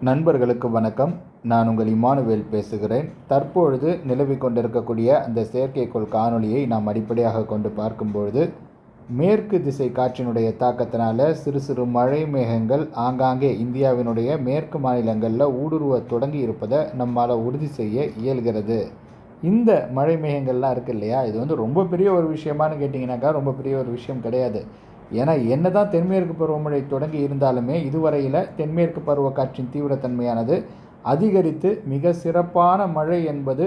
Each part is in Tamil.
நண்பர்களுக்கு வணக்கம். நான் உங்கள் இமானுவேல் பேசுகிறேன். தற்பொழுது நிலவிக் கொண்டிருக்கக்கூடிய அந்த செயற்கைக்கோள் காணொளியை நாம் அடிப்படையாக கொண்டு பார்க்கும்பொழுது மேற்கு திசை காற்றினுடைய தாக்கத்தினால சிறு சிறு மழை மேகங்கள் ஆங்காங்கே இந்தியாவினுடைய மேற்கு மாநிலங்களில் ஊடுருவ தொடங்கி இருப்பதை நம்மால் உறுதி செய்ய இயல்கிறது. இந்த மழை மேகங்கள்லாம் இருக்கு இல்லையா? இது வந்து ரொம்ப பெரிய ஒரு விஷயமானு கேட்டிங்கனாக்கா ரொம்ப பெரிய ஒரு விஷயம் கிடையாது. ஏன்னா என்ன தான் தென்மேற்கு பருவமழை தொடங்கி இருந்தாலுமே இதுவரையில் தென்மேற்கு பருவக்காற்றின் தீவிரத்தன்மையானது அதிகரித்து மிக சிறப்பான மழை என்பது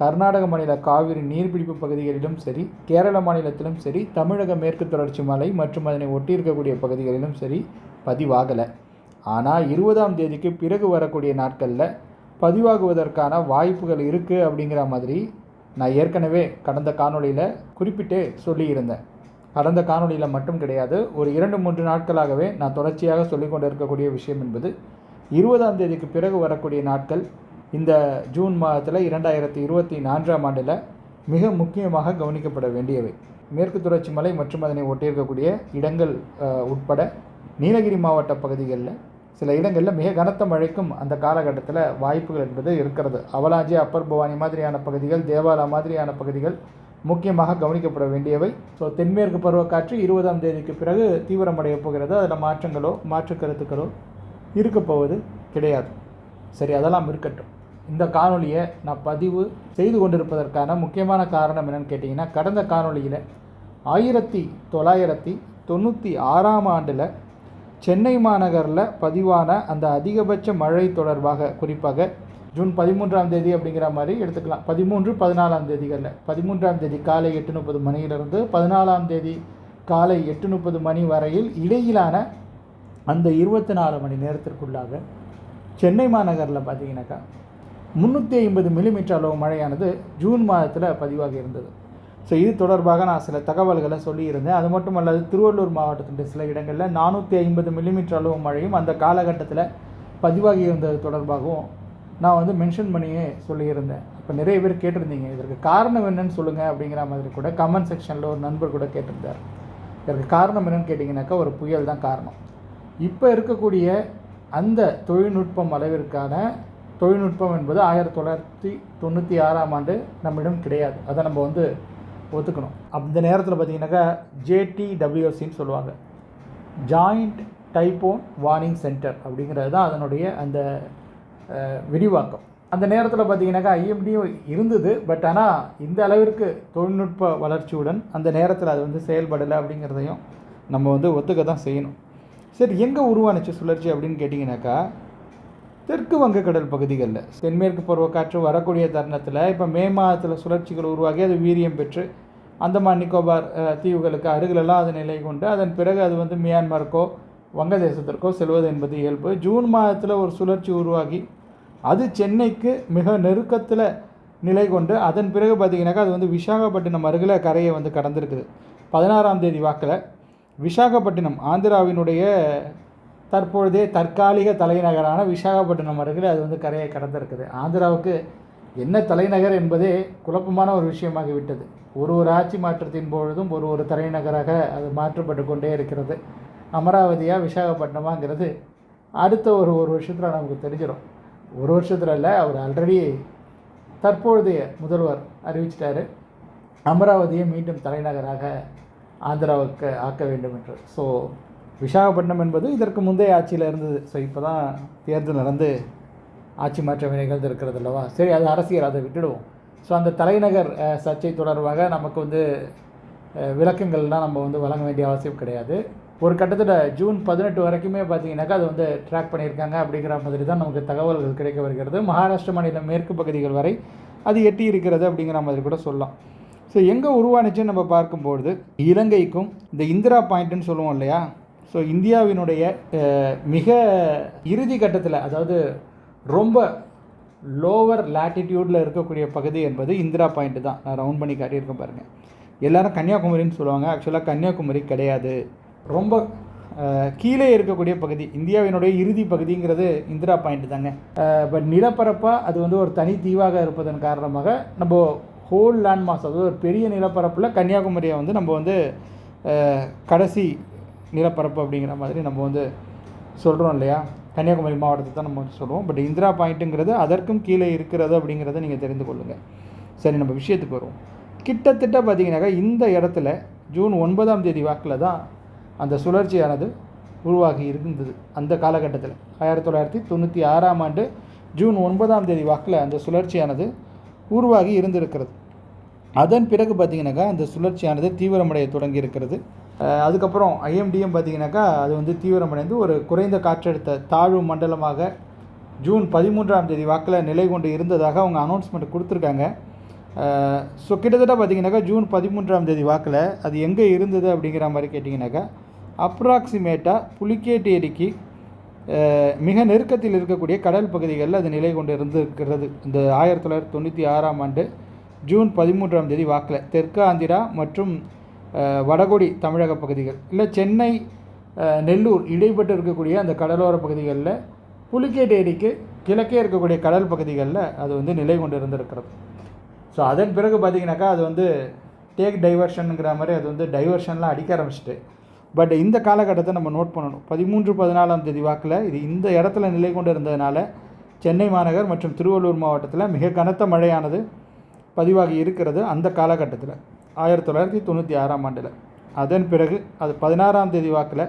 கர்நாடக மாநில காவிரி நீர்பிடிப்பு பகுதிகளிலும் சரி கேரள மாநிலத்திலும் சரி தமிழக மேற்கு தொடர்ச்சி மலை மற்றும் அதனை ஒட்டியிருக்கக்கூடிய பகுதிகளிலும் சரி பதிவாகலை. ஆனால் இருபதாம் தேதிக்கு பிறகு வரக்கூடிய நாட்களில் பதிவாகுவதற்கான வாய்ப்புகள் இருக்குது அப்படிங்கிற மாதிரி நான் ஏற்கனவே கடந்த காணொளியில் குறிப்பிட்டே சொல்லியிருந்தேன். கடந்த காணொளியில் மட்டும் கிடையாது ஒரு இரண்டு மூன்று நாட்களாகவே நான் தொடர்ச்சியாக சொல்லிக் கொண்டு இருக்கக்கூடிய விஷயம் என்பது இருபதாம் தேதிக்கு பிறகு வரக்கூடிய நாட்கள் இந்த ஜூன் மாதத்தில் இரண்டாயிரத்தி இருபத்தி நான்காம் ஆண்டில் மிக முக்கியமாக கவனிக்கப்பட வேண்டியவை. மேற்கு தொடர்ச்சி மலை மற்றும் அதனை ஒட்டியிருக்கக்கூடிய இடங்கள் உட்பட நீலகிரி மாவட்ட பகுதிகளில் சில இடங்களில் மிக கனத்த மழைக்கும் அந்த காலகட்டத்தில் வாய்ப்புகள் என்பது இருக்கிறது. அவலாஞ்சி அப்பர் பவானி மாதிரியான பகுதிகள் தேவாலா மாதிரியான பகுதிகள் முக்கியமாக கவனிக்கப்பட வேண்டியவை. ஸோ தென்மேற்கு பருவக்காற்று இருபதாம் தேதிக்கு பிறகு தீவிரமடைய போகிறது. அதில் மாற்றங்களோ மாற்று கருத்துக்களோ இருக்க போவது கிடையாது. சரி அதெல்லாம் இருக்கட்டும். இந்த காணொலியை நான் பதிவு செய்து கொண்டிருப்பதற்கான முக்கியமான காரணம் என்னென்னு கேட்டிங்கன்னா கடந்த காணொளியில் ஆயிரத்தி தொள்ளாயிரத்தி தொண்ணூற்றி ஆறாம் ஆண்டில் சென்னை மாநகரில் பதிவான அந்த அதிகபட்ச மழை தொடர்பாக குறிப்பாக ஜூன் பதிமூன்றாம் தேதி அப்படிங்கிற மாதிரி எடுத்துக்கலாம். பதிமூன்று பதினாலாம் தேதிகளில். பதிமூன்றாம் தேதி காலை எட்டு முப்பது மணியிலிருந்து பதினாலாம் தேதி காலை எட்டு முப்பது மணி வரையில் இடையிலான அந்த இருபத்தி நாலு மணி நேரத்திற்குள்ளாக சென்னை மாநகரில் பார்த்தீங்கன்னாக்கா முந்நூற்றி ஐம்பது மில்லிமீட்டர் அளவு மழையானது ஜூன் மாதத்தில் பதிவாகி இருந்தது. ஸோ இது தொடர்பாக நான் சில தகவல்களை சொல்லியிருந்தேன். அது மட்டும் அல்லாது திருவள்ளூர் மாவட்டத்தின் சில இடங்களில் நானூற்றி ஐம்பது மில்லிமீட்டர் அளவு மழையும் அந்த காலகட்டத்தில் பதிவாகி இருந்தது தொடர்பாகவும் நான் வந்து மென்ஷன் பண்ணியே சொல்லியிருந்தேன். இப்போ நிறைய பேர் கேட்டிருந்தீங்க இதற்கு காரணம் என்னன்னு சொல்லுங்கள் அப்படிங்கிற மாதிரி கூட கமெண்ட் செக்ஷனில் ஒரு நண்பர் கூட கேட்டிருந்தார். இதற்கு காரணம் என்னன்னு கேட்டிங்கனாக்கா ஒரு புயல் தான் காரணம். இப்போ இருக்கக்கூடிய அந்த தொழில்நுட்பம் அளவிற்கான தொழில்நுட்பம் என்பது ஆயிரத்தி தொள்ளாயிரத்தி தொண்ணூற்றி ஆறாம் ஆண்டு நம்மிடம் கிடையாது. அதை நம்ம வந்து ஒத்துக்கணும். அந்த நேரத்தில் பார்த்தீங்கன்னாக்கா ஜேடிடபிள்யூசின்னு சொல்லுவாங்க. ஜாயிண்ட் டைப்போன் வார்னிங் சென்டர் அப்படிங்கிறது தான் அதனுடைய அந்த விரிவாக்கம். அந்த நேரத்தில் பார்த்தீங்கன்னாக்கா ஐஎம்டியும் இருந்தது பட் ஆனால் இந்த அளவிற்கு தொழில்நுட்ப வளர்ச்சியுடன் அந்த நேரத்தில் அது வந்து செயல்படலை அப்படிங்கிறதையும் நம்ம வந்து ஒத்துக்க தான் செய்யணும். சரி எங்கே உருவானுச்சு சுழற்சி அப்படின்னு கேட்டிங்கனாக்கா தெற்கு வங்கக்கடல் பகுதிகளில். தென்மேற்கு பருவக்காற்று வரக்கூடிய தருணத்தில் இப்போ மே மாதத்தில் சுழற்சிகள் உருவாகி அது வீரியம் பெற்று அந்தமான் நிக்கோபார் தீவுகளுக்கு அருகிலெல்லாம் அது நிலை கொண்டு அதன் பிறகு அது வந்து மியான்மருக்கோ வங்கதேசத்திற்கோ செல்வது என்பது இயல்பு. ஜூன் மாதத்தில் ஒரு சுழற்சி உருவாகி அது சென்னைக்கு மிக நெருக்கத்தில் நிலை கொண்டு அதன் பிறகு பார்த்திங்கனாக்கா அது வந்து விசாகப்பட்டினம் அருகில் கரையை வந்து கடந்திருக்குது. பதினாறாம் தேதி வாக்கில் விசாகப்பட்டினம் ஆந்திராவினுடைய தற்பொழுதே தற்காலிக தலைநகரான விசாகப்பட்டினம் அருகில் அது வந்து கரையை கடந்திருக்குது. ஆந்திராவுக்கு என்ன தலைநகர் என்பதே குழப்பமான ஒரு விஷயமாகிவிட்டது ஒரு ஒரு ஆட்சி மாற்றத்தின் பொழுதும் ஒரு ஒரு தலைநகராக அது மாற்றப்பட்டு கொண்டே இருக்கிறது. அமராவதியாக விசாகப்பட்டினமாங்கிறது அடுத்த ஒரு ஒரு வருஷத்தில் நமக்கு தெரிஞ்சிடும் ஒரு வருஷத்தில் இல்லை அவர் ஆல்ரெடி தற்பொழுதைய முதல்வர் அறிவிச்சிட்டாரு. அமராவதியை மீண்டும் தலைநகராக ஆந்திராவுக்கு ஆக்க வேண்டும் என்று. ஸோ விசாகப்பட்டினம் என்பது இதற்கு முந்தைய ஆட்சியில் இருந்தது. ஸோ இப்போ தான் தேர்தல் நடந்து ஆட்சி மாற்றம் நிகழ்ந்திருக்கிறது அல்லவா? சரி அது அரசியல் அதை விட்டுடுவோம். ஸோ அந்த தலைநகர் சர்ச்சை தொடர்பாக நமக்கு வந்து விளக்கங்கள்லாம் நம்ம வந்து வழங்க வேண்டிய அவசியம் கிடையாது. ஒரு கட்டத்தில் ஜூன் பதினெட்டு வரைக்குமே பார்த்தீங்கன்னாக்கா அது வந்து ட்ராக் பண்ணியிருக்காங்க அப்படிங்கிற மாதிரி தான் நமக்கு தகவல்கள் கிடைக்க வருகிறது. மகாராஷ்டிர மாநிலம் மேற்கு பகுதிகள் வரை அது எட்டி இருக்கிறது அப்படிங்கிற மாதிரி கூட சொல்லலாம். ஸோ எங்கே உருவானுச்சுன்னு நம்ம பார்க்கும்பொழுது இலங்கைக்கும் இந்த இந்திரா பாயிண்ட்டுன்னு சொல்லுவோம் இல்லையா? ஸோ இந்தியாவினுடைய மிக இறுதி கட்டத்தில் அதாவது ரொம்ப லோவர் லேட்டிடியூடில் இருக்கக்கூடிய பகுதி என்பது இந்திரா பாயிண்ட்டு தான். நான் ரவுண்ட் பண்ணி காட்டியிருக்கேன் பாருங்கள் எல்லாரும் கன்னியாகுமரின்னு சொல்லுவாங்க. ஆக்சுவலாக கன்னியாகுமரி கிடையாது. ரொம்ப கீழே இருக்கக்கூடிய பகுதி இந்தியாவினுடைய இறுதி பகுதிங்கிறது இந்திரா பாயிண்ட் தாங்க. பட் நிலப்பரப்பாக அது வந்து ஒரு தனி தீவாக இருப்பதன் காரணமாக நம்ம ஹோல் லேண்ட் மாஸ் அதாவது ஒரு பெரிய நிலப்பரப்பில் கன்னியாகுமரியை வந்து நம்ம வந்து கடைசி நிலப்பரப்பு அப்படிங்கிற மாதிரி நம்ம வந்து சொல்கிறோம் இல்லையா? கன்னியாகுமரி மாவட்டத்தை தான் நம்ம வந்து சொல்லுவோம் பட் இந்திரா பாயிண்ட்டுங்கிறது அதற்கும் கீழே இருக்கிறது அப்படிங்கிறத நீங்கள் தெரிந்து கொள்ளுங்கள் சரி நம்ம விஷயத்துக்கு வருவோம். கிட்டத்தட்ட பார்த்தீங்கன்னாக்கா இந்த இடத்துல ஜூன் ஒன்பதாம் தேதி வாக்கில் தான் அந்த சுழற்சியானது உருவாகி இருந்தது அந்த காலகட்டத்தில். ஆயிரத்தி தொள்ளாயிரத்தி தொண்ணூற்றி ஆறாம் ஆண்டு ஜூன் ஒன்பதாம் தேதி வாக்கில் அந்த சுழற்சியானது உருவாகி இருந்திருக்கிறது. அதன் பிறகு பார்த்திங்கனாக்கா அந்த சுழற்சியானது தீவிரமடைய தொடங்கி இருக்கிறது அதுக்கப்புறம் ஐஎம்டிஎம் பார்த்திங்கனாக்கா அது வந்து தீவிரமடைந்து ஒரு குறைந்த காற்றழுத்த தாழ்வு மண்டலமாக ஜூன் பதிமூன்றாம் தேதி வாக்கில் நிலை கொண்டு இருந்ததாக அவங்க அனௌன்ஸ்மெண்ட் கொடுத்துருக்காங்க. ஸோ கிட்டத்தட்ட பார்த்திங்கனாக்கா ஜூன் பதிமூன்றாம் தேதி வாக்கில் அது எங்கே இருந்தது அப்படிங்கிற மாதிரி கேட்டிங்கனாக்கா அப்ராக்சிமேட்டாக புலிக்கேட் ஏரிக்கு மிக நெருக்கத்தில் இருக்கக்கூடிய கடல் பகுதிகளில் அது நிலை கொண்டு இருந்திருக்கிறது இந்த ஆயிரத்தி தொள்ளாயிரத்தி தொண்ணூற்றி ஆறாம் ஆண்டு ஜூன் பதிமூன்றாம் தேதி வாக்கில் தெற்கு ஆந்திரா மற்றும் வடகொடி தமிழக பகுதிகள் இல்லை சென்னை நெல்லூர் இடைப்பட்டு இருக்கக்கூடிய அந்த கடலோர பகுதிகளில் புலிக்கேட் ஏரிக்கு கிழக்கே இருக்கக்கூடிய கடல் பகுதிகளில் அது வந்து நிலை கொண்டு இருந்திருக்கிறது ஸோ அதன் பிறகு பார்த்திங்கனாக்கா அது வந்து டேக் டைவர்ஷனுங்கிற மாதிரி அது வந்து டைவர்ஷன்லாம் அடிக்க ஆரம்பிச்சிட்டு பட் இந்த காலகட்டத்தை நம்ம நோட் பண்ணணும். பதிமூன்று பதினாலாம் தேதி வாக்கில் இது இந்த இடத்துல நிலை கொண்டு இருந்ததுனால சென்னை மாநகர் மற்றும் திருவள்ளூர் மாவட்டத்தில் மிக கனத்த மழையானது பதிவாகி இருக்கிறது அந்த காலகட்டத்தில். ஆயிரத்தி தொள்ளாயிரத்தி தொண்ணூற்றி ஆறாம் ஆண்டில். அதன் பிறகு அது பதினாறாம் தேதி வாக்கில்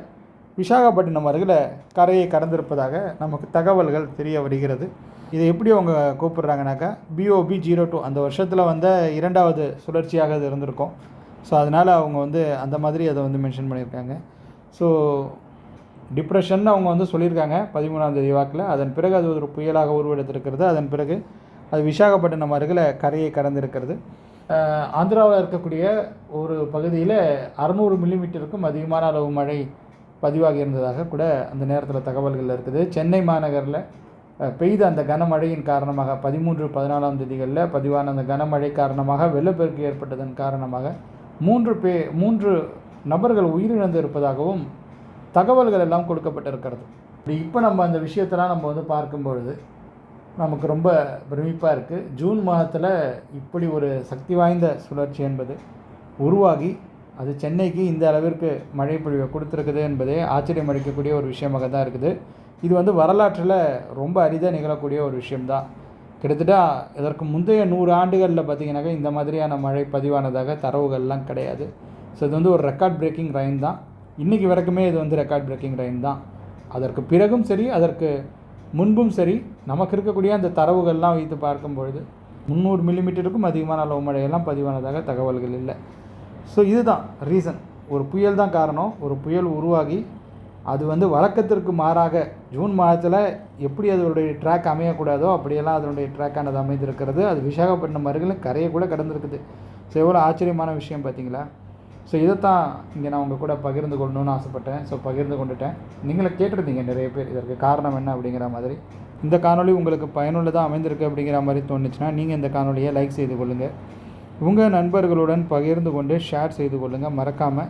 விசாகப்பட்டினம் அருகில் கரையை கடந்திருப்பதாக நமக்கு தகவல்கள் தெரிய வருகிறது. இதை எப்படி அவங்க கூப்பிடுறாங்கனாக்கா பிஓபி ஜீரோ டூ அந்த வருஷத்தில் வந்த இரண்டாவது சுழற்சியாக இது இருந்திருக்கும். ஸோ அதனால் அவங்க வந்து அந்த மாதிரி அதை வந்து மென்ஷன் பண்ணியிருக்காங்க. ஸோ டிப்ரெஷன் அவங்க வந்து சொல்லியிருக்காங்க பதிமூணாம் தேதி வாக்கில். அதன் பிறகு அது ஒரு புயலாக உருவெடுத்திருக்கிறது. அதன் பிறகு அது விசாகப்பட்டினம் அருகில் கரையை கடந்திருக்கிறது. ஆந்திராவில் இருக்கக்கூடிய ஒரு பகுதியில் அறநூறு மில்லிமீட்டருக்கும் அதிகமான அளவு மழை பதிவாகி இருந்ததாக கூட அந்த நேரத்தில் தகவல்கள் இருக்குது. சென்னை மாநகரில் பெய்த அந்த கனமழையின் காரணமாக பதிமூன்று பதினாலாம் தேதிகளில் பதிவான அந்த கனமழை காரணமாக வெள்ளப்பெருக்கு ஏற்பட்டதன் காரணமாக மூன்று பே மூன்று நபர்கள் உயிரிழந்து இருப்பதாகவும் தகவல்கள் எல்லாம் கொடுக்கப்பட்டிருக்கிறது. இப்படி இப்போ நம்ம அந்த விஷயத்தெல்லாம் நம்ம வந்து பார்க்கும் பொழுது நமக்கு ரொம்ப பிரமிப்பாக இருக்குது ஜூன் மாதத்தில் இப்படி ஒரு சக்தி வாய்ந்த சுழற்சி என்பது உருவாகி அது சென்னைக்கு இந்த அளவிற்கு மழை பொழிவை கொடுத்துருக்குது என்பதே ஆச்சரியம் அளிக்கக்கூடிய ஒரு விஷயமாக தான் இருக்குது. இது வந்து வரலாற்றில் ரொம்ப அரிதாக நிகழக்கூடிய ஒரு விஷயம்தான். கிட்டத்தட்ட இதற்கு முந்தைய நூறு ஆண்டுகளில் பார்த்தீங்கன்னாக்கா இந்த மாதிரியான மழை பதிவானதாக தரவுகள்லாம் கிடையாது. ஸோ இது வந்து ஒரு ரெக்கார்ட் பிரேக்கிங் ரைன் தான். இன்றைக்கி வரைக்குமே இது வந்து ரெக்கார்ட் பிரேக்கிங் ரைன் தான். அதற்கு பிறகும் சரி அதற்கு முன்பும் சரி நமக்கு இருக்கக்கூடிய அந்த தரவுகள்லாம் வைத்து பார்க்கும் பொழுது முந்நூறு மில்லிமீட்டருக்கும் அதிகமான அளவு மழையெல்லாம் பதிவானதாக தகவல்கள் இல்லை. ஸோ இதுதான் ரீசன் ஒரு புயல் தான் காரணம். ஒரு புயல் உருவாகி அது வந்து வழக்கத்திற்கு மாறாக ஜூன் மாதத்தில் எப்படி அதனுடைய ட்ராக் அமையக்கூடாதோ அப்படியெல்லாம் அதனுடைய ட்ராக்கானது அமைந்திருக்கிறது. அது விசாகப்பட்டினம் அருகிலும் கரையை கூட கடந்திருக்குது. ஸோ எவ்வளோ ஆச்சரியமான விஷயம் பார்த்தீங்களா? ஸோ இதைத்தான் இங்கே நான் உங்கள் கூட பகிர்ந்து கொள்ளணும்னு ஆசைப்பட்டேன். ஸோ பகிர்ந்து கொண்டுட்டேன். நீங்களே கேட்டிருந்தீங்க நிறைய பேர். இதற்கு காரணம் என்ன அப்படிங்கிற மாதிரி. இந்த காணொலி உங்களுக்கு பயனுள்ளதாக அமைந்திருக்கு அப்படிங்கிற மாதிரி தோணுச்சுன்னா நீங்கள் இந்த காணொலியை லைக் செய்து கொள்ளுங்கள் உங்கள் நண்பர்களுடன் பகிர்ந்து கொண்டு ஷேர் செய்து கொள்ளுங்கள் மறக்காமல்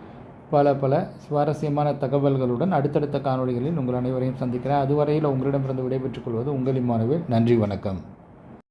பல பல சுவாரஸ்யமான தகவல்களுடன் அடுத்தடுத்த காணொளிகளில் உங்கள் அனைவரையும் சந்திக்கிறேன். அதுவரையில் உங்களிடமிருந்து விடைபெற்றுக் கொள்வது உங்கள் இம்மானுவேல் நன்றி வணக்கம்.